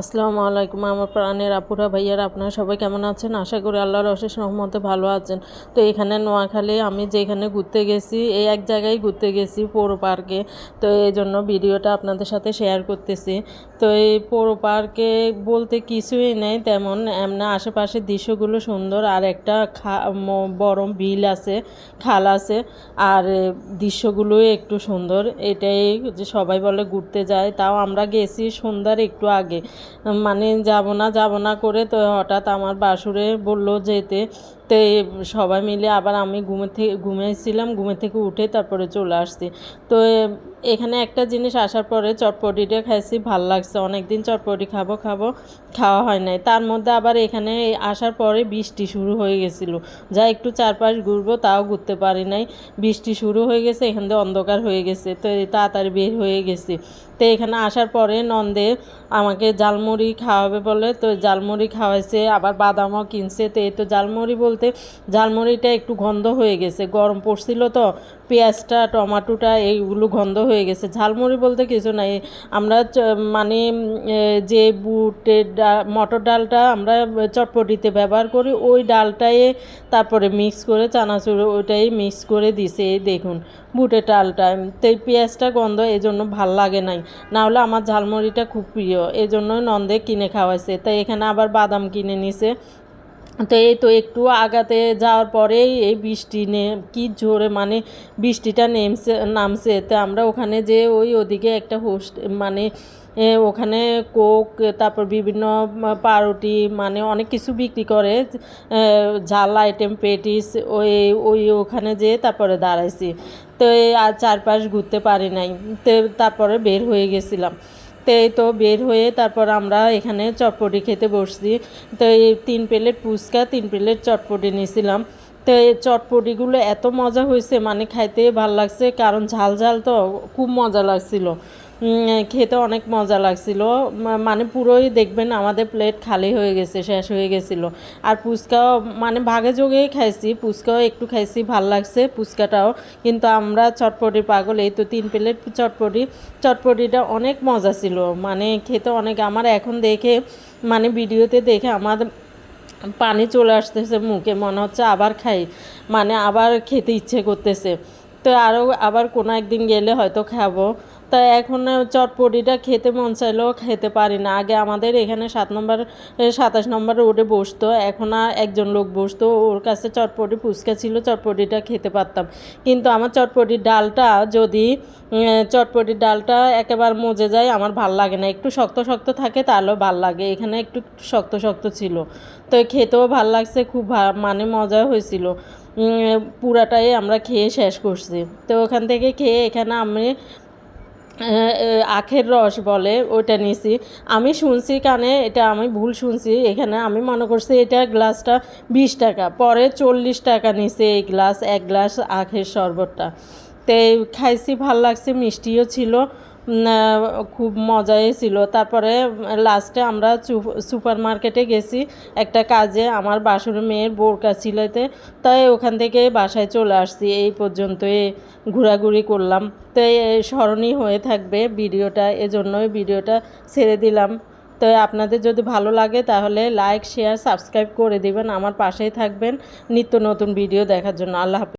আসসালামু আলাইকুম আমার প্রাণের আপুরা, ভাইয়ারা, আপনারা সবাই কেমন আছেন? আশা করি আল্লাহর অশেষ রহমতে ভালো আছেন। তো এখানে নোয়াখালী, আমি যেখানে ঘুরতে গেছি, এই এক জায়গায় ঘুরতে গেছি, পৌর পার্কে। তো এই জন্য ভিডিওটা আপনাদের সাথে শেয়ার করতেছি। তো এই পৌর পার্কে বলতে কিছুই নেই, তেমন এমনি আশেপাশের দৃশ্যগুলো সুন্দর। আর একটা খা বড় বিল আছে, খাল আছে, আর দৃশ্যগুলো একটু সুন্দর। এটাই যে সবাই বলে ঘুরতে যায়, তাও আমরা গেছি সন্ধ্যার একটু আগে। মানে যাব না যাব না করে তো হঠাৎ আমার বাসুরে বলল যেতে। তো সবাই মিলে আবার আমি ঘুমে থেকে ঘুমিয়েছিলাম, ঘুমে থেকে উঠে তারপরে চলে আসছি। তো এখানে একটা জিনিস আসার পরে চটপটিটা খাইছি, ভালো লাগছে। অনেক দিন চটপটি খাব খাব, খাওয়া হয় নাই। তার মধ্যে আবার এখানে আসার পরে বৃষ্টি শুরু হয়ে গেছিল। যা একটু চারপাশ ঘুরবো তাও ঘুরতে পারি নাই। বৃষ্টি শুরু হয়ে গেছে, এখান থেকে অন্ধকার হয়ে গেছে। তো তাড়াতাড়ি বের হয়ে গেছি। তো এখানে আসার পরে নন্দে আমাকে জালমুড়ি খাওয়াবে বলে, তো জালমুড়ি খাওয়াইছে, আবার বাদামও কিনছে। তো এই তো জালমুড়ি বলতে জালমুড়িটা একটু গন্ধ হয়ে গেছে। গরম পড়ছিল তো, পেঁয়াজটা, টমাটোটা এইগুলো গন্ধ হয়ে গেছে। ঝালমুড়ি বলতে কিছু নাই। আমরা মানে যে বুটের ডাল মটর ডালটা আমরা চটপটিতে ব্যবহার করি, ওই ডালটাই তারপরে মিক্স করে চানাচুর, ওইটাই মিক্স করে দিছে। দেখুন, বুটের ডালটা। তো এই পেঁয়াজটা গন্ধ এই জন্য ভালো লাগে নাই। না হলে আমার ঝালমুড়িটা খুব প্রিয়। এই জন্য নন্দে কিনে খাওয়াইছে। তাই এখানে আবার বাদাম কিনে নিছে। তো এই তো একটু আগাতে যাওয়ার পরেই এই বৃষ্টি নে, কি জোরে মানে বৃষ্টিটা নেমছে, নামছে। তো আমরা ওখানে যে ওই ওদিকে একটা হোস্ট মানে ওখানে কোক, তারপর বিভিন্ন পাউরুটি মানে অনেক কিছু বিক্রি করে। ঝাল আইটেম, পেটিস, ওই ওই ওখানে যেয়ে তারপরে দাঁড়াইছি। তো আর চারপাশ ঘুরতে পারি নাই। তো, তারপরে বের হয়ে গেছিলাম। তো তো বের হয়ে তারপর আমরা এখানে চটপটি খেতে বসছি। তো এই তিন প্লেট ফুচকা, তিন প্লেট চটপটি নিয়েছিলাম। তো এই চটপটিগুলো এত মজা হয়েছে মানে খাইতে ভালো লাগছে। কারণ ঝাল ঝাল তো খুব মজা লাগছিল। খেতে অনেক মজা লাগছিল। মানে পুরোই দেখবেন আমাদের প্লেট খালি হয়ে গেছে, শেষ হয়ে গেছিল। আর ফুচকাও মানে ভাগে যোগেই খাইছি ফুচকাও একটু খাইছি, ভালো লাগছে ফুচকাটাও কিন্তু আমরা চটপটি পাগল, এই তো তিন প্লেট চটপটি। চটপটিটা অনেক মজা ছিল মানে খেতে অনেক। আমার এখন দেখে মানে ভিডিওতে দেখে আমার পানি চলে আসতেছে মুখে, মনে হচ্ছে আবার খাই। মানে আবার খেতে ইচ্ছে করতেছে। তো আরও আবার কোনো একদিন গেলে হয়তো খাব। তা এখন চটপটিটা খেতে মন চাইলেও খেতে পারি না। আগে আমাদের এখানে সাত নম্বর সাতাশ নম্বর রোডে বসতো। এখন একজন লোক বসতো। ওর কাছে চটপটি, ফুচকা ছিল, চটপটিটা খেতে পারতাম। কিন্তু আমার চটপটির ডালটা যদি চটপটির ডালটা একেবারে মজে যায়, আমার ভালো লাগে না। একটু শক্ত শক্ত থাকে, তাহলেও ভালো লাগে। এখানে একটু শক্ত শক্ত ছিল। তো খেতেও ভালো লাগছে, খুব মানে মজা হয়েছিল। পুরাটাই আমরা খেয়ে শেষ করছি। তো ওখান থেকে খেয়ে এখানে আমি আখের রস বলে ওইটা নিছি। আমি শুনছি কানে, এটা আমি ভুল শুনছি, এখানে আমি মনে করছি এটা গ্লাসটা বিশ টাকা, পরে চল্লিশ টাকা নিছে এই গ্লাস, এক গ্লাস আখের শরবতটা। তো খাইছি, ভালো লাগছে, মিষ্টিও ছিল। খুব মজাই ছিল। তারপরে লাস্টে আমরা সুপার মার্কেটে গেছি একটা কাজে, আমার বাসুর মেয়ের বোরকা সিলাইতে তাই ওখান থেকে বাসায় চলে আসছি, এই পর্যন্তই ঘোরাঘুরি করলাম। তো স্মরণীয় হয়ে থাকবে ভিডিওটা, এজন্যই ভিডিওটা ছেড়ে দিলাম। তো আপনাদের যদি ভালো লাগে তাহলে লাইক শেয়ার সাবস্ক্রাইব করে দিবেন, আমার পাশেই থাকবেন। নিত্য নতুন ভিডিও দেখার জন্য। আল্লাহ হাফিজ।